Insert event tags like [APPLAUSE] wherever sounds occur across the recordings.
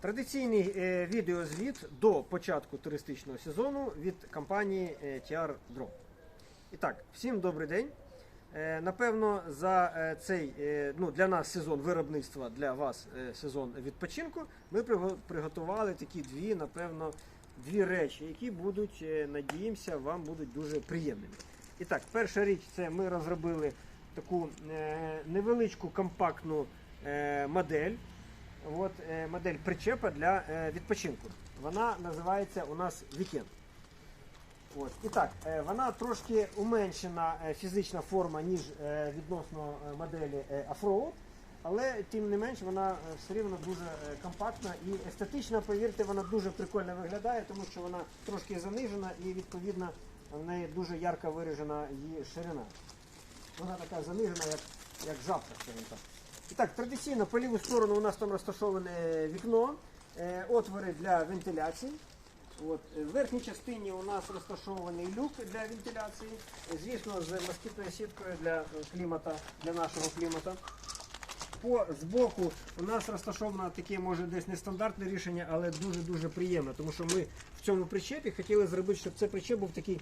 Традиційний е, відеозвіт до початку туристичного сезону від компанії е, TR Drop. І так, всім добрий день. Е, Напевно, за цей ну, для нас сезон виробництва, для вас сезон відпочинку, ми приготували такі дві, напевно, дві речі, які будуть, надіємося, вам будуть дуже приємними. І так, перша річ це ми розробили таку невеличку компактну модель. От, е, модель причепа для е, відпочинку. Вона називається у нас Weekend. От. І так, е, вона трошки уменшена фізична форма, ніж відносно моделі Offroad, але тим не менш вона все рівно дуже компактна і естетична, повірте, вона дуже прикольно виглядає, тому що вона трошки занижена і відповідно в неї дуже ярко виражена її ширина. Вона така занижена, як, як жабка, скажімо так. Так, традиційно по ліву сторону у нас там розташоване вікно, е, отвори для вентиляції. От. е, В верхній частині у нас розташований люк для вентиляції, звісно, з москітною сіткою для клімата, для нашого клімата. По збоку у нас розташовано таке, може, десь нестандартне рішення, але дуже-дуже приємно, тому що ми в цьому причепі хотіли зробити, щоб цей причеп був такий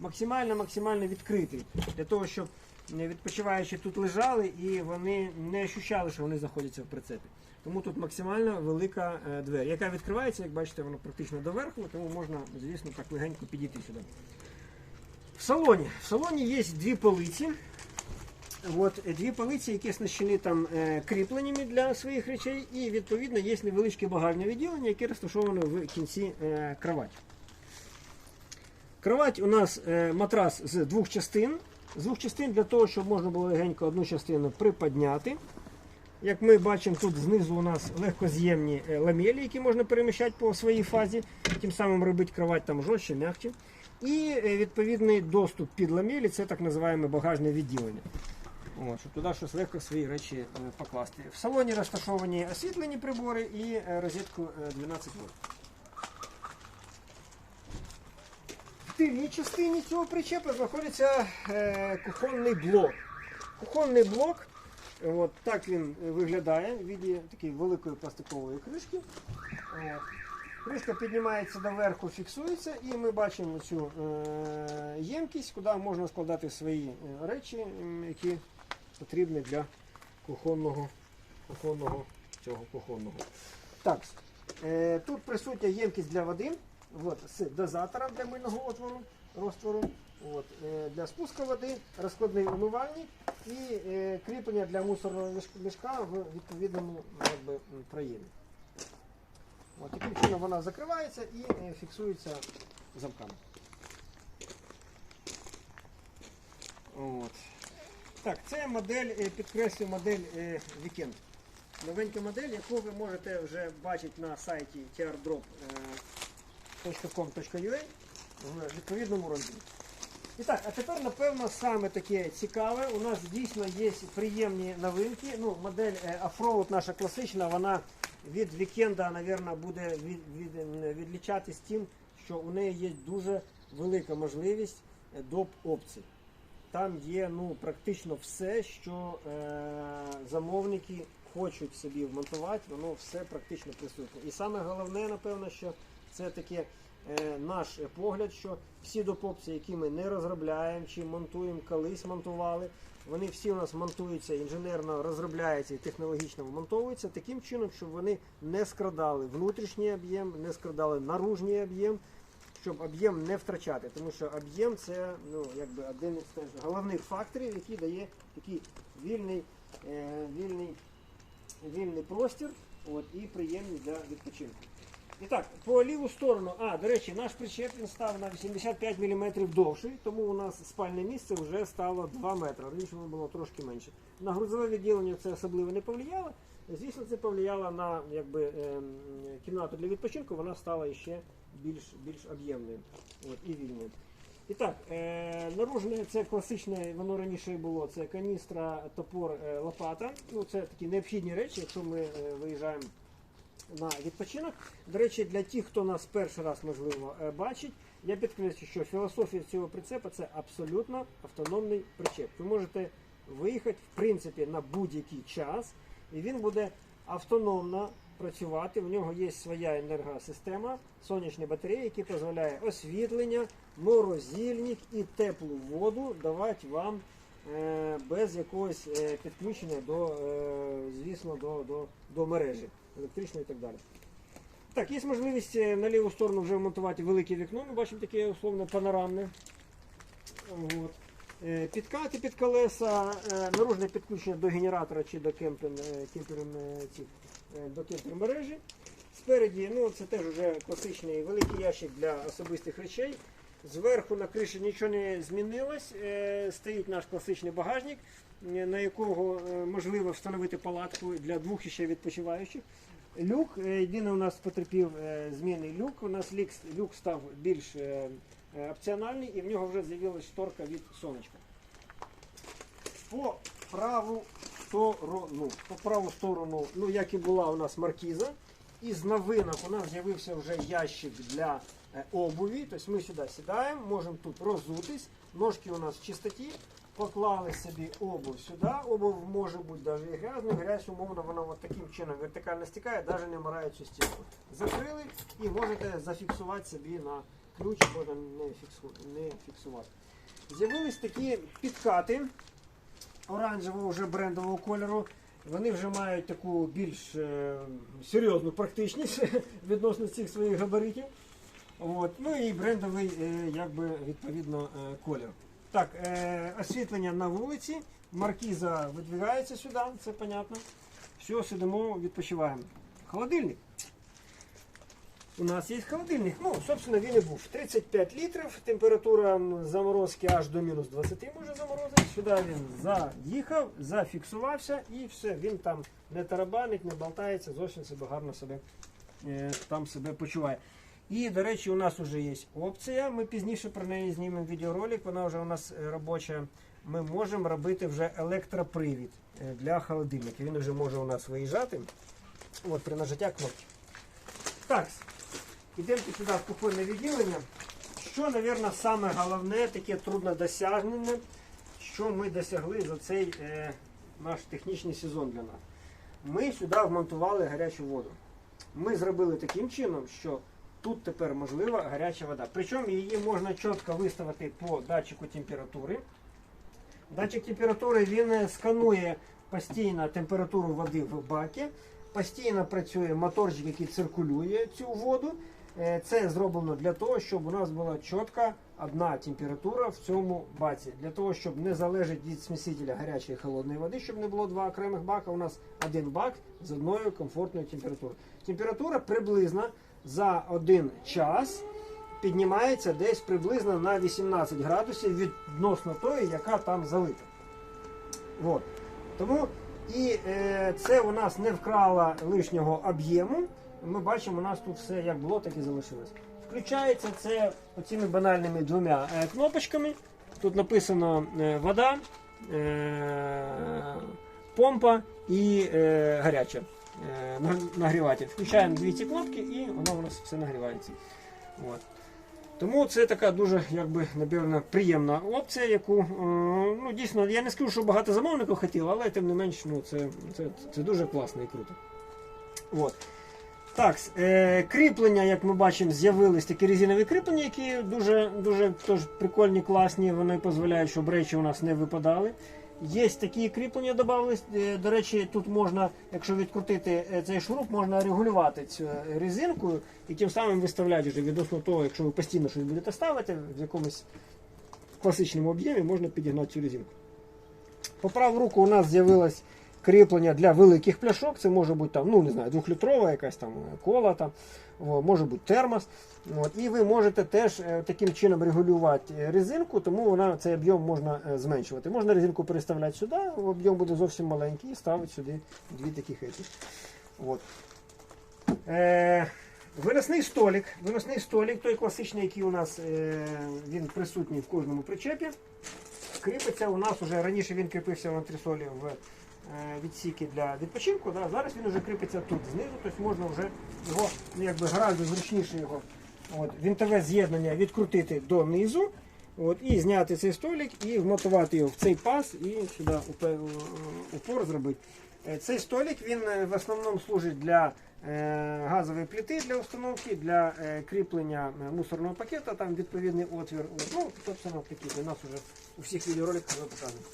максимально-максимально відкритий, для того, щоб відпочиваючі тут лежали і вони не ощущали, що вони знаходяться в прицепі. Тому тут максимально велика е, двері, яка відкривається, як бачите, воно практично доверху, тому можна, звісно, так легенько підійти сюди. В салоні. В салоні є дві полиці. От, е, дві полиці, які оснащені там е, кріпленнями для своїх речей, і відповідно є невеличке багажне відділення, яке розташоване в кінці кроваті. Кровать у нас матрас з двох частин. З двох частин для того, щоб можна було легенько одну частину приподняти. Як ми бачимо, тут знизу у нас легкоз'ємні е, ламелі, які можна переміщати по своїй фазі, тим самим робити кровать там жорстче, м'якче. І е, відповідний доступ під ламелі це так називаємо багажне відділення. От, щоб туди щось легко свої речі е, покласти. В салоні розташовані освітлені прибори і розетку е, 12 вольт. Тильній частині цього причепа знаходиться е, кухонний блок. Кухонний блок, от так він виглядає в віді такої великої пластикової кришки. От. Кришка піднімається доверху, фіксується, і ми бачимо цю е, ємкість, куди можна складати свої е, речі, які потрібні для кухонного, кухонного цього кухонного. Так, е, тут присутня ємкість для води от, з дозатором для мильного отвору, розтвору, от, е, для спуску води, розкладний умивальник і е, кріплення для мусорного міш- мішка в відповідному якби, проємі. От, таким чином вона закривається і е, фіксується замками. От. Так, це модель, е, підкреслю модель е, Weekend. Новенька модель, яку ви можете вже бачити на сайті trdrop.com.ua в відповідному розділі. А тепер, напевно, саме таке цікаве. У нас дійсно є приємні новинки. Ну, модель е, Offroad наша класична, вона від вікенда, мабуть, буде від, від, е, тим, що у неї є дуже велика можливість е, доп опцій. Там є ну, практично все, що е, замовники хочуть собі вмонтувати, воно все практично присутнє. І саме головне, напевно, що це таке е, наш погляд, що всі допопції, які ми не розробляємо чи монтуємо, колись монтували, вони всі у нас монтуються, інженерно розробляються і технологічно вмонтовуються таким чином, щоб вони не скрадали внутрішній об'єм, не скрадали наружній об'єм, щоб об'єм не втрачати. Тому що об'єм це ну, якби один із теж головних факторів, який дає такий вільний, е, вільний, вільний простір от, і приємний для відпочинку. І так, по ліву сторону, а, до речі, наш причеп він став на 85 мм довший, тому у нас спальне місце вже стало 2 метри. Раніше воно було трошки менше. На грузове відділення це особливо не повлияло. Звісно, це повлияло на якби, ем, кімнату для відпочинку, вона стала ще більш, більш об'ємною і вільною. І так, е, наружне це класичне, воно раніше було, це каністра, топор, е, лопата. Ну, це такі необхідні речі, якщо ми е, виїжджаємо на відпочинок. До речі, для тих, хто нас перший раз можливо е, бачить, я підкреслю, що філософія цього прицепа це абсолютно автономний причеп. Ви можете виїхати в принципі на будь-який час, і він буде автономно працювати. В нього є своя енергосистема, сонячні батареї, які дозволяє освітлення, морозильник і теплу воду давати вам е, без якогось е, підключення до, звісно, до, до, до мережі електричної і так далі. Так, є можливість е, на ліву сторону вже вмонтувати велике вікно. Ми бачимо таке условно панорамне. От. Е, Підкати під колеса, е, наружне підключення до генератора чи до кемпінг мережі. Спереді, ну це теж вже класичний великий ящик для особистих речей. Зверху на криші нічого не змінилось. Стоїть наш класичний багажник, на якого е, можливо встановити палатку для двох іще відпочиваючих. Люк, е, єдине у нас потерпів е, зміни люк. У нас люк, став більш опціональний і в нього вже з'явилась шторка від сонечка. По праву сторону, по праву сторону, ну як і була у нас маркіза, із новинок у нас з'явився вже ящик для обуві. Тобто ми сюди сідаємо, можемо тут розутись, ножки у нас чистоті. Поклали собі обув сюди. Обув може бути навіть і грязною. Грязь, умовно, вона от таким чином вертикально стікає, навіть не цю стінку. Закрили і можете зафіксувати собі на ключ, можна не, фіксу, не фіксувати. З'явились такі підкати оранжевого вже брендового кольору. Вони вже мають таку більш е, серйозну практичність [LAUGHS] відносно цих своїх габаритів. От. Ну і брендовий, е, якби відповідно, е, колір. Так, е, освітлення на вулиці. Маркіза видвигається сюди, це понятно. Все, сидимо, відпочиваємо. Холодильник. У нас є холодильник. Ну, собственно, він і був 35 літрів. Температура заморозки аж до мінус 20 може заморозити. Сюди він заїхав, зафіксувався і все. Він там не тарабанить, не болтається, зовсім себе гарно себе е, там себе почуває. І, до речі, у нас вже є опція. Ми пізніше про неї знімемо відеоролик. Вона вже у нас е, робоча. Ми можемо робити вже електропривід е, для холодильника. Він вже може у нас виїжджати. От при нажаття кнопки. Так, ідемо сюди в кухонне відділення. Що, мабуть, саме головне, таке труднодосягнене, що ми досягли за цей е, наш технічний сезон для нас. Ми сюди вмонтували гарячу воду. Ми зробили таким чином, що тут тепер можлива гаряча вода. Причому її можна чітко виставити по датчику температури. Датчик температури він е, сканує постійно температуру води в бакі. Постійно працює моторчик, який циркулює цю воду. Е, Це зроблено для того, щоб у нас була чітка одна температура в цьому баці. Для того, щоб не залежить від смісителя гарячої і холодної води, щоб не було два окремих бака. У нас один бак з одною комфортною температурою. Температура приблизно за один час піднімається десь приблизно на 18 градусів відносно тої, яка там залита. От. Тому і е, це у нас не вкрало лишнього об'єму. Ми бачимо, у нас тут все як було, так і залишилось. Включається це оцими банальними двома е, кнопочками. Тут написано е, вода, е, помпа і гаряча. Нагріватель. Включаємо дві ці кнопки і воно у нас все нагрівається. От. Тому це така дуже, якби, напевно, приємна опція, яку ну, дійсно, я не скажу, що багато замовників хотіло, але тим не менш, ну, це, це, це дуже класно і круто. От. Так, е, кріплення, як ми бачимо, з'явились такі резинові кріплення, які дуже, дуже теж прикольні, класні, вони дозволяють, щоб речі у нас не випадали. Є такі кріплення додавались. Е, До речі, тут можна, якщо відкрутити е, цей шуруп, можна регулювати цю резинку і тим самим виставляти вже відносно того, якщо ви постійно щось будете ставити в якомусь класичному об'ємі, можна підігнати цю резинку. По праву руку у нас з'явилось кріплення для великих пляшок. Це може бути там, ну не знаю, двохлітрова якась там е, кола, там, може бути термос. От, і ви можете теж е, таким чином регулювати е, резинку, тому вона цей об'єм можна зменшувати. Можна резинку переставляти сюди, об'єм буде зовсім маленький, і ставити сюди дві таких еті. От. Е, виносний столик. Виносний столик, той класичний, який у нас е, він присутній в кожному причепі. Кріпиться у нас уже раніше він кріпився в антресолі в відсіки для відпочинку. Да? Зараз він вже кріпиться тут знизу, тобто можна вже його ну, якби гораздо зручніше його от, вінтове з'єднання відкрутити донизу. От, і зняти цей столик і вмотувати його в цей паз і сюди упор зробити. Е, Цей столик він е, в основному служить для е, газової плити для установки, для е, кріплення е, мусорного пакета, там відповідний отвір. От, Ну, собственно, такий для нас вже у всіх відеороликах ми показуємо.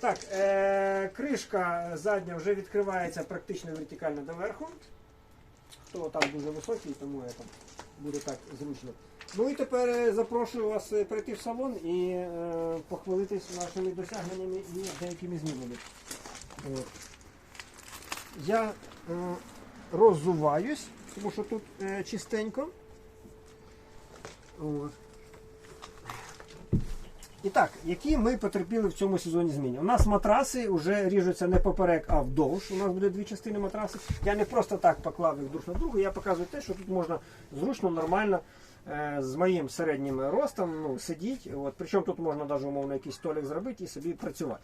Так, е, кришка задня вже відкривається практично вертикально доверху. Хто там дуже високий, тому це буде так зручно. Ну і тепер е, запрошую вас е, прийти в салон і е, похвалитись нашими досягненнями і деякими змінами. От. Я е, роззуваюсь, тому що тут е, чистенько. От. І так, які ми потерпіли в цьому сезоні зміни? У нас матраси вже ріжуться не поперек, а вдовж. У нас буде дві частини матраси. Я не просто так поклав їх друг на другу, я показую те, що тут можна зручно, нормально, е, з моїм середнім ростом ну, сидіти. От. Причому тут можна навіть умовно якийсь столик зробити і собі працювати.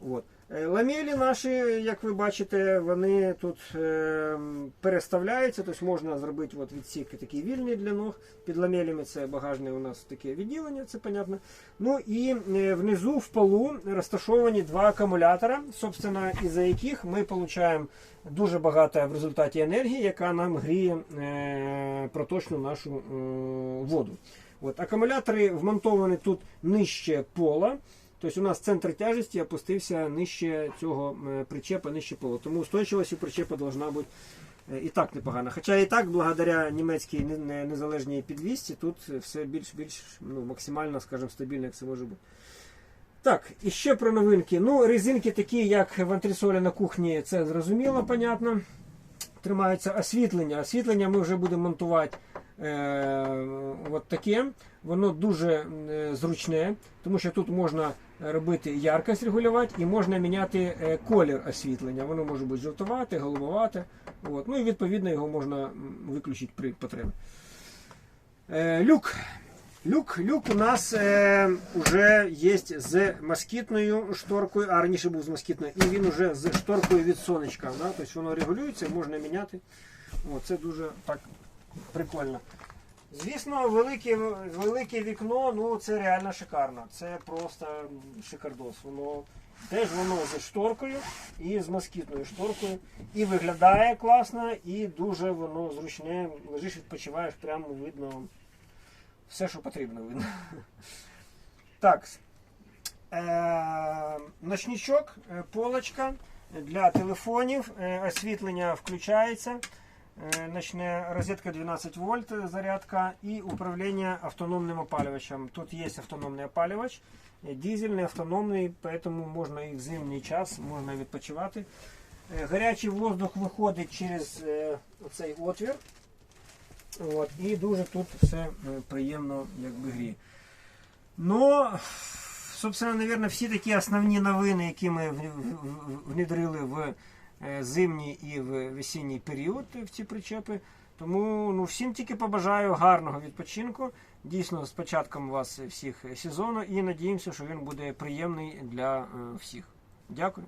От. Е, Ламелі наші, як ви бачите, вони тут е, переставляються, тобто можна зробити от відсіки такі вільні для ног. Під ламелями це багажне у нас таке відділення, це понятно. Ну і е, внизу в полу розташовані два акумулятора, собственно, із-за яких ми отримуємо дуже багато в результаті енергії, яка нам гріє е, проточну нашу е, воду. От, акумулятори вмонтовані тут нижче пола. Тобто у нас центр тяжесті опустився нижче цього е, причепа, нижче пола. Тому устойчивість у причепа должна бути е, і так непогана. Хоча і так, благодаря німецькій не- не- незалежній підвісці, тут все більш-більш ну, максимально, скажімо, стабільно, як це може бути. Так, і ще про новинки. Ну, резинки такі, як в антресолі на кухні, це зрозуміло, понятно. Тримаються освітлення. Освітлення ми вже будемо монтувати е, от таке. Воно дуже е, зручне, тому що тут можна робити яркость регулювати і можна міняти е, колір освітлення. Воно може бути жовтувате, голубовате. От. Ну і відповідно його можна виключити при потребі. Е, люк. Люк, люк у нас е, вже є з москітною шторкою, а раніше був з москітною, і він вже з шторкою від сонечка. Да? Тобто воно регулюється, можна міняти. О, це дуже так прикольно. Звісно, велике, велике вікно, ну це реально шикарно. Це просто шикардос. Воно теж воно з шторкою і з москітною шторкою. І виглядає класно, і дуже воно зручне. Лежиш, відпочиваєш, прямо видно все, що потрібно видно. [LAUGHS] Так. Е, ночничок, е, полочка для телефонів, е, освітлення включається. Е, Ночне розетка 12 вольт, е, зарядка і управління автономним опалювачем. Тут є автономний опалювач, е, дизельний, автономний, поэтому можна і в зимній час можна відпочивати. Гарячий воздух виходить через цей отвір. От, і дуже тут все приємно якби гріє. Ну, собственно, наверное, всі такі основні новини, які ми внедрили в зимній і в весінній період в ці причепи. Тому ну, всім тільки побажаю гарного відпочинку. Дійсно, з початком вас всіх сезону і надіємося, що він буде приємний для е, всіх. Дякую.